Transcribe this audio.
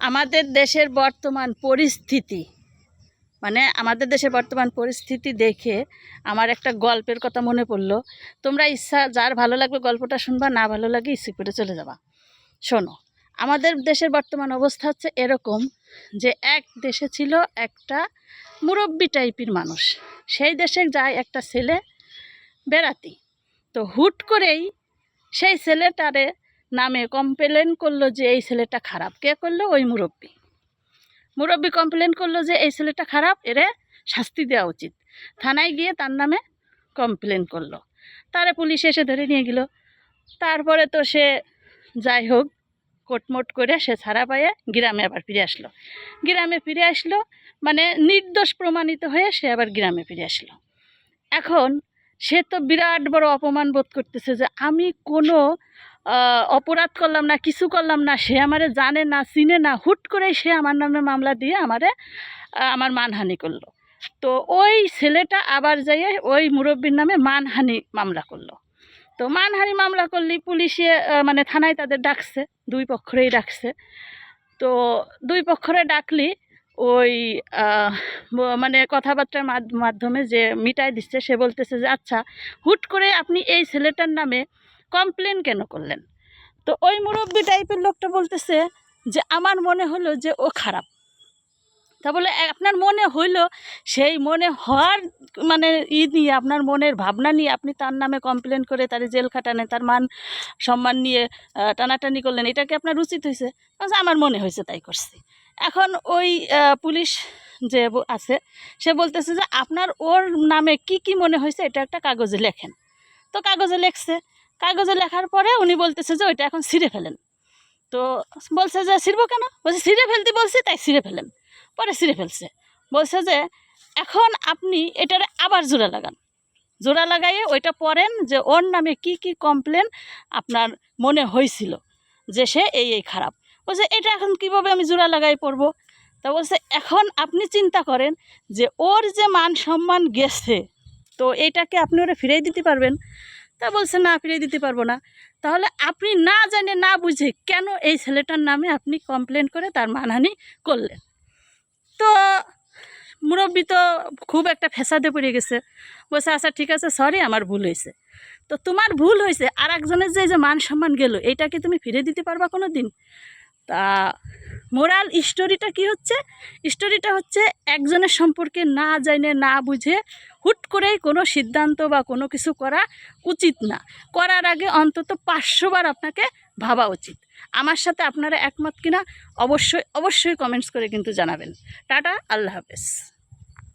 আমাদের দেশের বর্তমান পরিস্থিতি মানে আমাদের দেশের বর্তমান পরিস্থিতি দেখে আমার একটা গল্পের কথা মনে পড়ল। তোমরা ইচ্ছা, যার ভালো লাগবে গল্পটা শুনবা, না ভালো লাগে করে চলে যাবা। শোনো, আমাদের দেশের বর্তমান অবস্থা হচ্ছে এরকম যে এক দেশে ছিল একটা মুরব্বী টাইপের মানুষ। সেই দেশে যায় একটা ছেলে বেড়াতি। তো হুট করেই সেই ছেলেটারে নামে কমপ্লেন করল যে এই ছেলেটা খারাপ। কে করল? ওই মুরব্বী। মুরব্বী কমপ্লেন করল যে এই ছেলেটা খারাপ, এরে শাস্তি দেওয়া উচিত। থানায় গিয়ে তার নামে কমপ্লেন করল। তারে পুলিশ এসে ধরে নিয়ে গেল। তারপরে তো সে যাই হোক, কোটমোট করে সে ছাড়া পায়ে গ্রামে আবার ফিরে আসলো। গ্রামে ফিরে আসলো মানে নির্দোষ প্রমাণিত হয়ে সে আবার গ্রামে ফিরে আসলো। এখন সে তো বিরাট বড় অপমান বোধ করতেছে যে আমি কোনো অপরাধ করলাম না, কিছু করলাম না, সে আমারে জানে না, চিনে না, হুট করেই সে আমার নামে মামলা দিয়ে আমারে আমার মানহানি করল। তো ওই ছেলেটা আবার যাইয়ে ওই মুরব্বীর নামে মানহানি মামলা করল। তো মানহানি মামলা করলে পুলিশে মানে থানায় তাদের ডাকছে, দুই পক্ষরেই ডাকছে। তো দুই পক্ষরে ডাকলি ওই মানে কথাবার্তার মাধ- মাধ্যমে যে মিটাই দিচ্ছে, সে বলতেছে যে আচ্ছা হুট করে আপনি এই ছেলেটার নামে কমপ্লেন কেন করলেন? তো ওই মুরব্বী টাইপের লোকটা বলতেছে যে, আমার মনে হলো যে ও খারাপ। তা বলে আপনার মনে হইল সেই মনে হওয়ার মানে ই নিয়ে, আপনার মনের ভাবনা নিয়ে আপনি তার নামে কমপ্লেন করে তার জেল খাটানে, তার মান সম্মান নিয়ে টানাটানি করলেন, এটা কি আপনার উচিত হয়েছে আমার মনে হয়েছে তাই করছি। এখন ওই পুলিশ যে আছে, সে বলতেছে যে, আপনার ওর নামে কি কি মনে হয়েছে এটা একটা কাগজে লেখেন। তো কাগজে লেখছে কাগজে লেখার পরে উনি বলতেছে যে ওইটা এখন ছিঁড়ে ফেলেন। তো বলছে যে, ছিঁড়বো কেন? বলছে, ছিঁড়ে ফেলতে বলছি, তাই ছিঁড়ে ফেলেন। পরে ছিঁড়ে ফেলছে। বলছে যে, এখন আপনি এটারে আবার জোড়া লাগান। জোড়া লাগাইয়ে ওইটা পড়েন যে, ওর নামে কি কি কমপ্লেন আপনার মনে হয়েছিল যে সে এই এই খারাপ? বলছে, এটা এখন কীভাবে আমি জোড়া লাগাই পড়ব? তা বলছে, এখন আপনি চিন্তা করেন যে, ওর যে মান সম্মান গেছে, তো এইটাকে আপনি ওরা ফিরিয়ে দিতে পারবেন। তা বলছে, না, ফিরিয়ে দিতে পারব না। তাহলে আপনি না জানে না বুঝে কেন এই ছেলেটার নামে আপনি কমপ্লেন করে তার মানহানি করলেন? তো মুরব্বী তো খুব একটা ফেসাদে পড়ে গেছে। বলছে আচ্ছা ঠিক আছে সরি আমার ভুল হয়েছে। তো তোমার ভুল হয়েছে আর একজনের যে যে মান সম্মান গেল এইটা কি তুমি ফিরে দিতে পারবা কোনো দিন তা মোরাল স্টোরিটা কি হচ্ছে? স্টোরিটা হচ্ছে একজনের সম্পর্কে না জানে, না বুঝে হুট করেই কোনো সিদ্ধান্ত বা কোনো কিছু করা উচিত না। করার আগে অন্তত পাঁচশোবার আপনাকে ভাবা উচিত। আমার সাথে আপনারা একমত কিনা? অবশ্যই অবশ্যই কমেন্টস করে কিন্তু জানাবেন। টাটা, আল্লাহ হাফেজ।